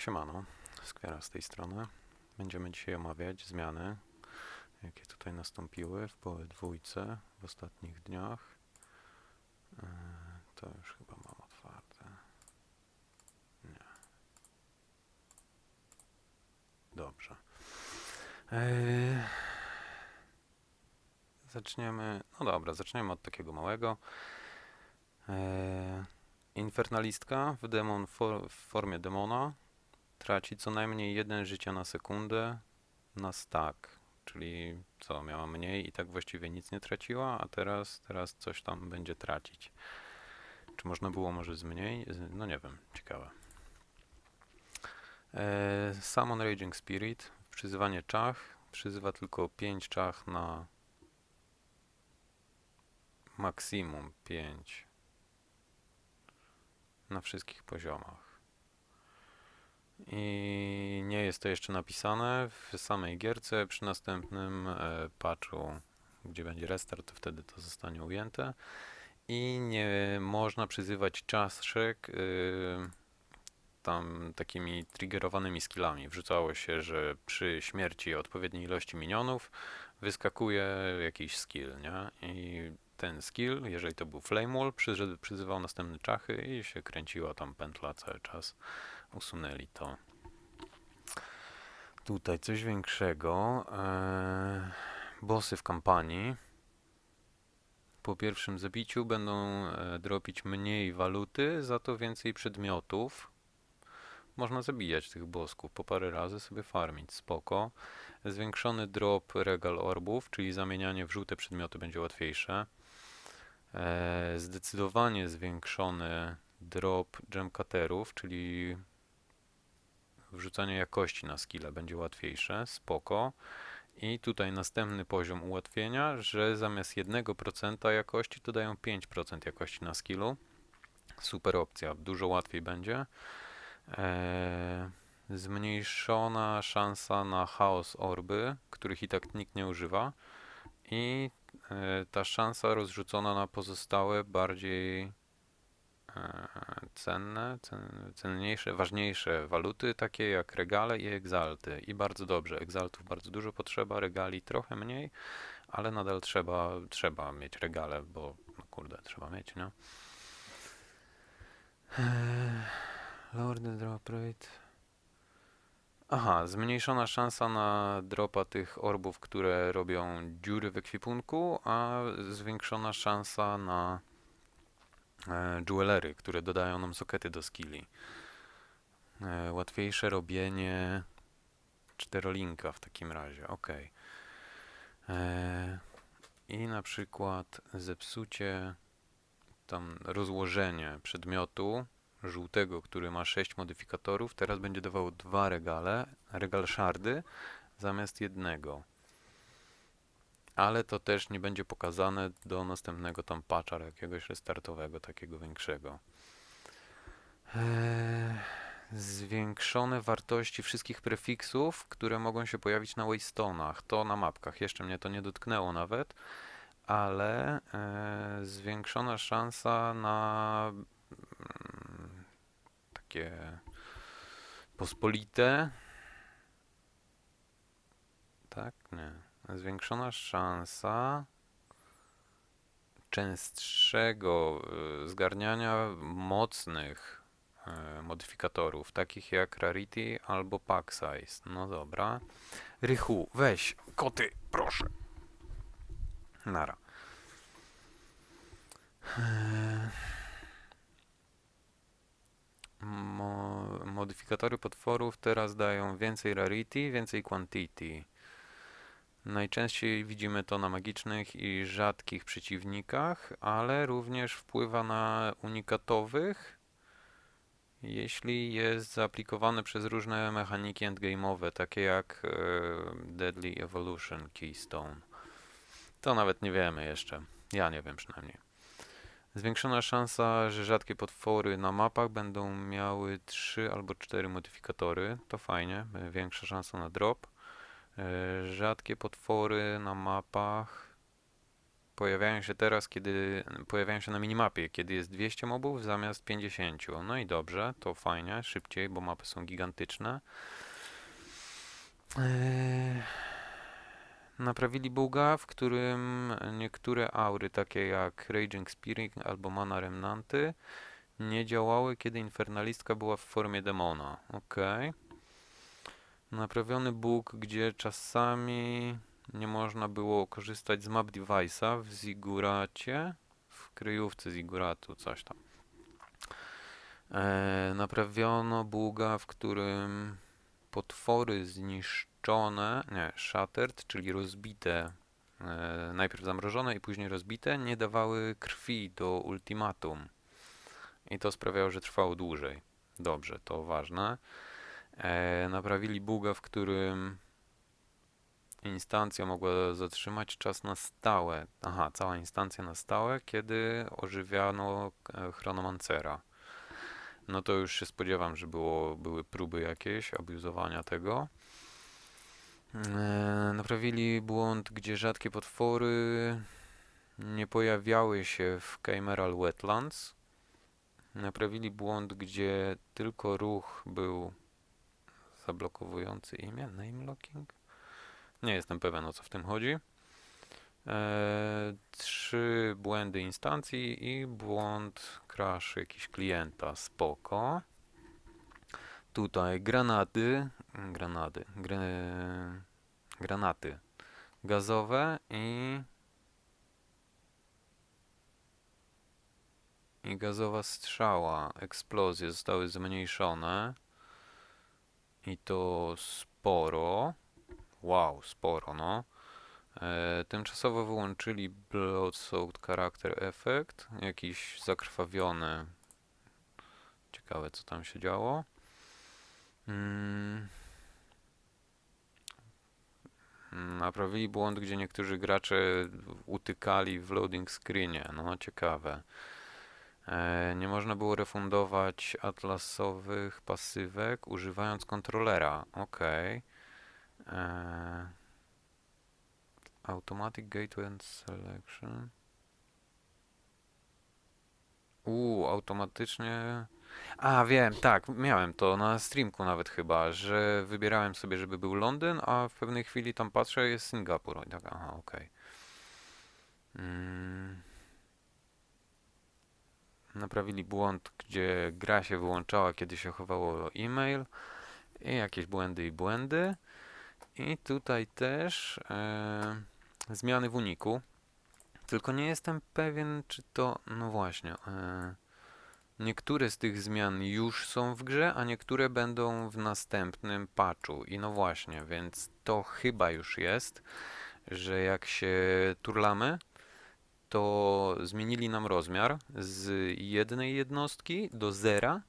Siemano, Skwiera z tej strony. Będziemy dzisiaj omawiać zmiany, jakie tutaj nastąpiły w pole dwójce w ostatnich dniach. E, To już chyba mam otwarte. Nie. Dobrze. E, Zaczniemy, no dobra, zaczniemy od takiego małego. E, Infernalistka w, demon for, w formie demona traci co najmniej jeden życia na sekundę na stack. Czyli co, miała mniej i tak właściwie nic nie traciła, a teraz, teraz coś tam będzie tracić. Czy można było może z- No nie wiem, ciekawe. E, Summon Raging Spirit, przyzywanie czach, przyzywa tylko 5 czach na maksimum 5 na wszystkich poziomach. I nie jest to jeszcze napisane w samej gierce. Przy następnym e, patchu, gdzie będzie restart, to wtedy to zostanie ujęte. I nie można przyzywać czaszek y, tam takimi triggerowanymi skillami. Wrzucało się, że przy śmierci odpowiedniej ilości minionów wyskakuje jakiś skill, nie? I ten skill, jeżeli to był Flame Wall, przyzy- przyzywał następne czachy i się kręciła tam pętla cały czas. Usunęli to. Tutaj coś większego. Eee, bossy w kampanii. Po pierwszym zabiciu będą e, dropić mniej waluty, za to więcej przedmiotów. Można zabijać tych bosków po parę razy, sobie farmić, spoko. Zwiększony drop regal orbów, czyli zamienianie w żółte przedmioty będzie łatwiejsze. E, zdecydowanie zwiększony drop gemcutterów, czyli wrzucanie jakości na skille będzie łatwiejsze, spoko. I tutaj następny poziom ułatwienia, że zamiast 1% jakości to dają 5% jakości na skillu. Super opcja, dużo łatwiej będzie. E, zmniejszona szansa na chaos orby, których i tak nikt nie używa. I e, ta szansa rozrzucona na pozostałe, bardziej cenne, cen, cenniejsze, ważniejsze waluty, takie jak regale i egzalty. I bardzo dobrze, egzaltów bardzo dużo potrzeba, regali trochę mniej, ale nadal trzeba, trzeba mieć regale, bo no kurde, trzeba mieć, nie? Eee, Lord drop rate. Aha, zmniejszona szansa na dropa tych orbów, które robią dziury w ekwipunku, a zwiększona szansa na jewelery, które dodają nam sokety do skilli. E, łatwiejsze robienie czterolinka w takim razie, ok. E, I na przykład zepsucie, tam rozłożenie przedmiotu żółtego, który ma 6 modyfikatorów, teraz będzie dawało dwa regale, regal szardy zamiast jednego. Ale to też nie będzie pokazane do następnego tam patcha jakiegoś restartowego, takiego większego. Eee, zwiększone wartości wszystkich prefiksów, które mogą się pojawić na waystone'ach. To na mapkach. Jeszcze mnie to nie dotknęło nawet, ale e, zwiększona szansa na mm, takie pospolite. Tak? Nie. Zwiększona szansa częstszego y, zgarniania mocnych y, modyfikatorów, takich jak Rarity albo Pack Size. No dobra. Rychu, weź, koty, proszę. Nara. Eee, Mo modyfikatory potworów teraz dają więcej rarity, więcej quantity. Najczęściej widzimy to na magicznych i rzadkich przeciwnikach, ale również wpływa na unikatowych, jeśli jest zaaplikowane przez różne mechaniki endgame'owe, takie jak e, Deadly Evolution Keystone. To nawet nie wiemy jeszcze. Ja nie wiem przynajmniej. Zwiększona szansa, że rzadkie potwory na mapach będą miały 3 albo 4 modyfikatory. To fajnie, będzie większa szansa na drop. E, Rzadkie potwory na mapach pojawiają się teraz, kiedy pojawiają się na minimapie, kiedy jest 200 mobów zamiast 50. No i dobrze, to fajnie, szybciej, bo mapy są gigantyczne. Eee, Naprawili buga, w którym niektóre aury, takie jak Raging Spirit albo Mana Remnanty, nie działały, kiedy Infernalistka była w formie demona. Okej. Naprawiony bug, gdzie czasami nie można było korzystać z map device'a w Ziguracie, w kryjówce Ziguratu, coś tam. E, naprawiono buga, w którym potwory zniszczone, nie, shattered, czyli rozbite, e, najpierw zamrożone i później rozbite, nie dawały krwi do ultimatum. I to sprawiało, że trwało dłużej. Dobrze, to ważne. E, naprawili buga, w którym instancja mogła zatrzymać czas na stałe. Aha, cała instancja na stałe, kiedy ożywiano e, chronomancera. No to już się spodziewam, że było, były próby jakieś abuzowania tego. E, naprawili błąd, gdzie rzadkie potwory nie pojawiały się w Chimeral Wetlands. Naprawili błąd, gdzie tylko ruch był zablokowujący imię, name locking? Nie jestem pewien o co w tym chodzi. Eee, trzy błędy instancji i błąd crash jakiś klienta, spoko. Tutaj granaty, granady, gre, granaty gazowe i i gazowa strzała, eksplozje zostały zmniejszone i to sporo. Wow, sporo, no. E, tymczasowo wyłączyli Blood Soaked Character Effect, jakiś zakrwawiony. Ciekawe, co tam się działo. Mm. Naprawili błąd, gdzie niektórzy gracze utykali w loading screenie. No, ciekawe. E, nie można było refundować atlasowych pasywek używając kontrolera. Ok. E, automatic Gateway and Selection. Uuu, automatycznie. A, wiem, tak, miałem to na streamku nawet chyba, że wybierałem sobie, żeby był Londyn, a w pewnej chwili tam patrzę, jest Singapur. I tak, aha, okej. Mm. Naprawili błąd, gdzie gra się wyłączała, kiedy się chowało e-mail i jakieś błędy i błędy. I tutaj też e, zmiany w uniku. Tylko nie jestem pewien, czy to. No właśnie. E, niektóre z tych zmian już są w grze, a niektóre będą w następnym patchu. I no właśnie, więc to chyba już jest, że jak się turlamy, to zmienili nam rozmiar z jednej jednostki do zera,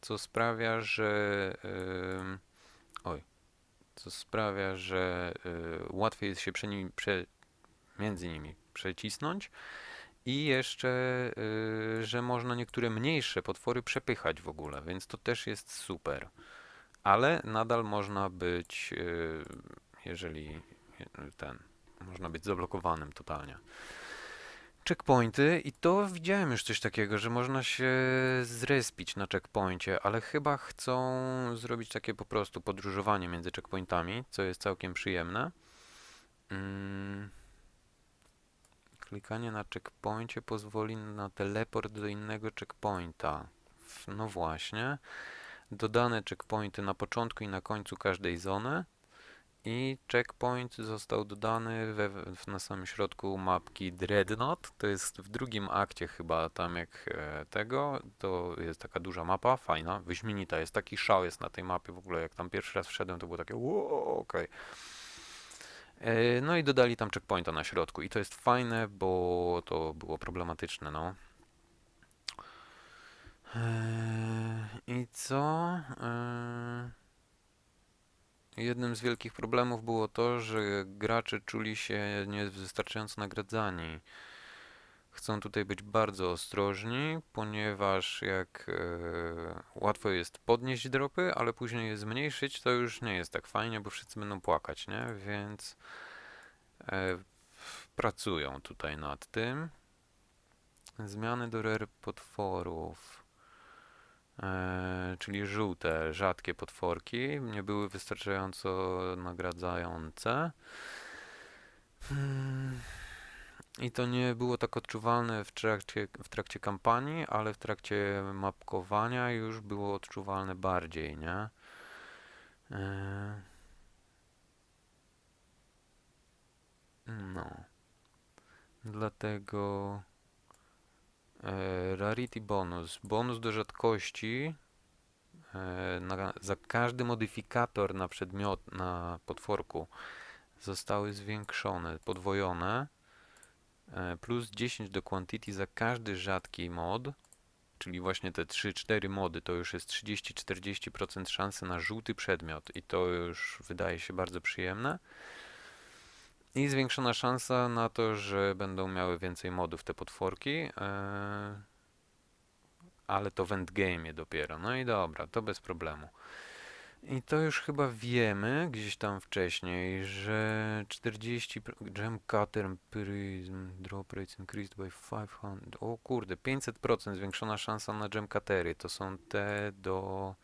co sprawia, że. em, oj, co sprawia, że y, łatwiej jest się nimi, prze, między nimi przecisnąć i jeszcze, y, że można niektóre mniejsze potwory przepychać w ogóle, więc to też jest super. Ale nadal można być, y, jeżeli ten, można być zablokowanym totalnie. Checkpointy i to widziałem już coś takiego, że można się zrespić na checkpoincie, ale chyba chcą zrobić takie po prostu podróżowanie między checkpointami, co jest całkiem przyjemne. Mm. Klikanie na checkpoincie pozwoli na teleport do innego checkpointa. No właśnie. Dodane checkpointy na początku i na końcu każdej zony. I checkpoint został dodany we, na samym środku mapki Dreadnought. To jest w drugim akcie chyba tam jak e, tego. To jest taka duża mapa, fajna, wyśmienita. Jest taki szał jest na tej mapie w ogóle. Jak tam pierwszy raz wszedłem, to było takie okej. E, No i dodali tam checkpointa na środku i to jest fajne, bo to było problematyczne, no. E, I co? Jednym z wielkich problemów było to, że gracze czuli się niewystarczająco nagradzani. Chcą tutaj być bardzo ostrożni, ponieważ jak e, łatwo jest podnieść dropy, ale później je zmniejszyć, to już nie jest tak fajnie, bo wszyscy będą płakać, nie? Więc e, pracują tutaj nad tym. Zmiany do rare potworów. E, czyli żółte, rzadkie potworki nie były wystarczająco nagradzające. Hmm. I to nie było tak odczuwalne w trakcie, w trakcie kampanii, ale w trakcie mapkowania już było odczuwalne bardziej, nie? E, No. Dlatego Rarity bonus. Bonus do rzadkości e, na, za każdy modyfikator na przedmiot, na potworku zostały zwiększone, podwojone. E, plus 10 do quantity za każdy rzadki mod, czyli właśnie te 3-4 mody, to już jest 30-40% szansy na żółty przedmiot i to już wydaje się bardzo przyjemne. I zwiększona szansa na to, że będą miały więcej modów te potworki, e, ale to w endgame'ie dopiero. No i dobra, to bez problemu. I to już chyba wiemy gdzieś tam wcześniej, że 40 pr- gem cutter prism drop rates increased by 500. O kurde, 500% zwiększona szansa na gem cuttery. To są te do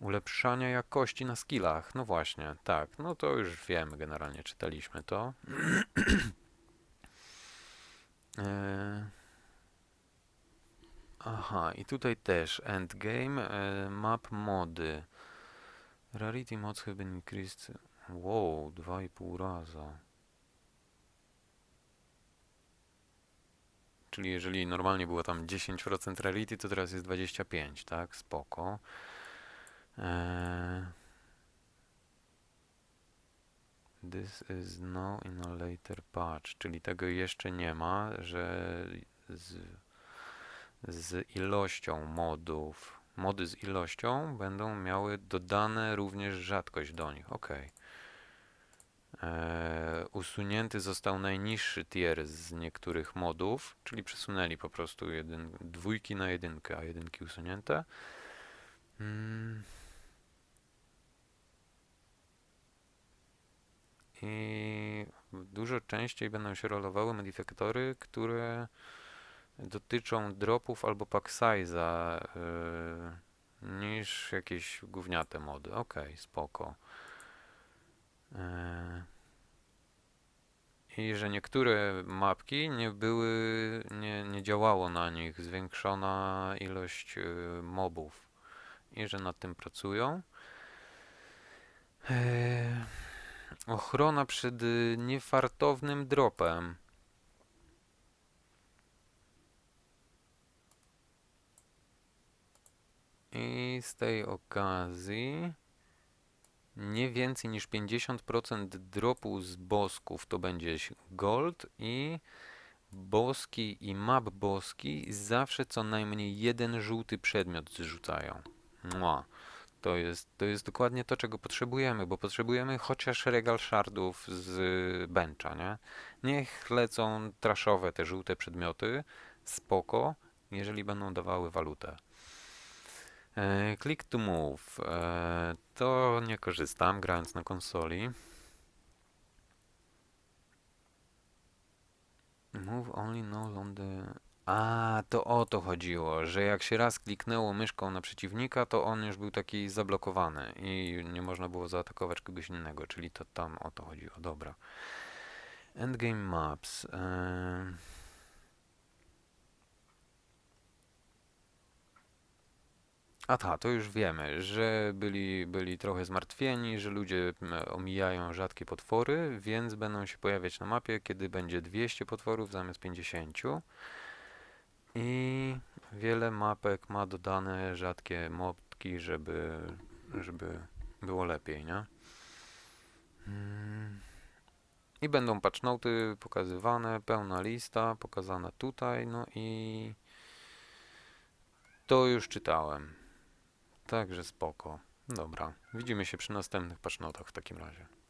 ulepszania jakości na skillach. No właśnie, tak. No to już wiemy generalnie, czytaliśmy to. E, Aha, i tutaj też endgame, e, map mody. Rarity mods have been increased. Wow, 2,5 raza. Czyli jeżeli normalnie było tam 10% rarity, to teraz jest 25, tak? Spoko. Eee, This is now in a later patch, czyli tego jeszcze nie ma, że z, z ilością modów, mody z ilością będą miały dodane również rzadkość do nich. Ok. Eee, usunięty został najniższy tier z niektórych modów, czyli przesunęli po prostu jedyn, dwójki na jedynkę, a jedynki usunięte. Mm. I dużo częściej będą się rolowały modyfikatory, które dotyczą dropów albo pack size'a yy, niż jakieś gówniate mody. Okej, spoko. Yy. I że niektóre mapki nie były, nie, nie działało na nich zwiększona ilość yy, mobów i że nad tym pracują. Yy. Ochrona przed niefartownym dropem. I z tej okazji nie więcej niż 50% dropu z bosków to będzie gold i boski i map boski zawsze co najmniej jeden żółty przedmiot zrzucają. Mua. To jest, to jest dokładnie to, czego potrzebujemy, bo potrzebujemy chociaż regal shardów z bencha, nie? Niech lecą traszowe te żółte przedmioty, spoko, jeżeli będą dawały walutę. E, click to move. E, to nie korzystam, grając na konsoli. Move only no on the... A, to o to chodziło, że jak się raz kliknęło myszką na przeciwnika, to on już był taki zablokowany i nie można było zaatakować kogoś innego, czyli to tam o to chodziło. Dobra. Endgame Maps. e, A ta, to już wiemy, że byli, byli trochę zmartwieni, że ludzie omijają rzadkie potwory, więc będą się pojawiać na mapie, kiedy będzie 200 potworów zamiast 50. I wiele mapek ma dodane rzadkie mopki, żeby, żeby było lepiej, nie? Mm. I będą patchnoty pokazywane, pełna lista pokazana tutaj, no i to już czytałem. Także spoko. Dobra, widzimy się przy następnych patchnotach w takim razie.